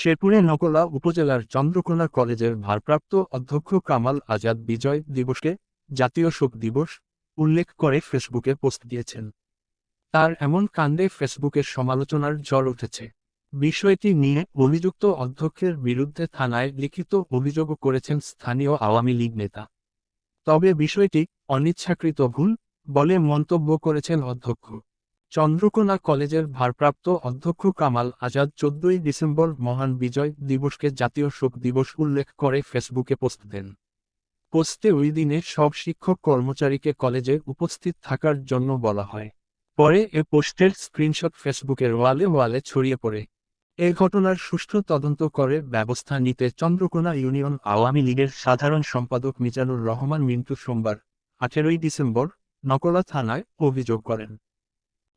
শেরপুরে নকলা উপজেলার চন্দ্রকোনা কলেজের ভারপ্রাপ্ত অধ্যক্ষ কামাল আজাদ বিজয় দিবসকে জাতীয় শোক দিবস উল্লেখ করে ফেসবুকে পোস্ট দিয়েছেন। তার এমন কাণ্ডে ফেসবুকে সমালোচনার জ্বর উঠেছে। বিষয়টি নিয়ে অভিযুক্ত অধ্যক্ষের বিরুদ্ধে থানায় লিখিত অভিযোগও করেছেন স্থানীয় আওয়ামী লীগ নেতা। তবে বিষয়টি অনিচ্ছাকৃত ভুল বলে মন্তব্য করেছেন অধ্যক্ষ। চন্দ্রকোনা কলেজের ভারপ্রাপ্ত অধ্যক্ষ কামাল আজাদ চোদ্দই ডিসেম্বর মহান বিজয় দিবসকে জাতীয় শোক দিবস উল্লেখ করে ফেসবুকে পোস্ট দেন। পোস্টে ওই দিনে সব শিক্ষক কর্মচারীকে কলেজে উপস্থিত থাকার জন্য বলা হয়। পরে এ পোস্টের স্ক্রিনশট ফেসবুকের ওয়ালে ওয়ালে ছড়িয়ে পড়ে। এ ঘটনার সুষ্ঠু তদন্ত করে ব্যবস্থা নিতে চন্দ্রকোনা ইউনিয়ন আওয়ামী লীগের সাধারণ সম্পাদক মিজানুর রহমান মিন্টু সোমবার, আঠেরোই ডিসেম্বর, নকলা থানায় অভিযোগ করেন।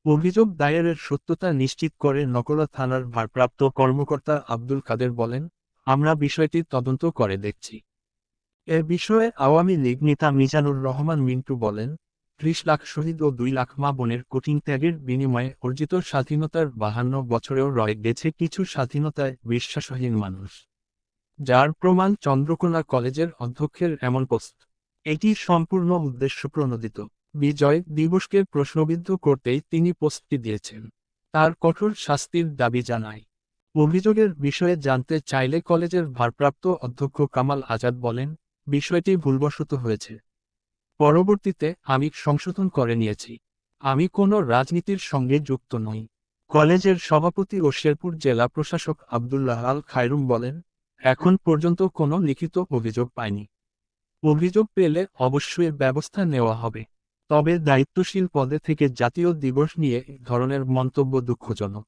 অভিযোগ দায়েরের সত্যতা নিশ্চিত করে নকলা থানার ভারপ্রাপ্ত কর্মকর্তা আব্দুল কাদের বলেন, আমরা বিষয়টি তদন্ত করে দেখছি। এ বিষয়ে আওয়ামী লীগ নেতা মিজানুর রহমান মিন্টু বলেন, ত্রিশ লাখ শহীদ ও দুই লাখ মা বোনের কঠিন ত্যাগের বিনিময়ে অর্জিত স্বাধীনতার বাহান্ন বছরেও রয়ে গেছে কিছু স্বাধীনতায় বিশ্বাসহীন মানুষ। যার প্রমাণ চন্দ্রকোনা কলেজের অধ্যক্ষের এমন পোস্ট। এটি সম্পূর্ণ উদ্দেশ্য প্রণোদিত বিজয় দিবসকে প্রশ্নবিদ্ধ করতেই তিনি পোস্টটি দিয়েছেন। তার কঠোর শাস্তির দাবি জানায়। অভিযোগের বিষয়ে জানতে চাইলে কলেজের ভারপ্রাপ্ত অধ্যক্ষ কামাল আজাদ বলেন, বিষয়টি ভুলবশত হয়েছে। পরবর্তীতে আমি সংশোধন করে নিয়েছি। আমি কোনো রাজনীতির সঙ্গে যুক্ত নই। কলেজের সভাপতি ও শেরপুর জেলা প্রশাসক আবদুল্লাহ আল খায়রুম বলেন, এখন পর্যন্ত কোনো লিখিত অভিযোগ পাইনি। অভিযোগ পেলে অবশ্যই ব্যবস্থা নেওয়া হবে। তবে দায়িত্বশীল পদে থেকে জাতীয় দিবস নিয়ে ধরনের মন্তব্য দুঃখজনক।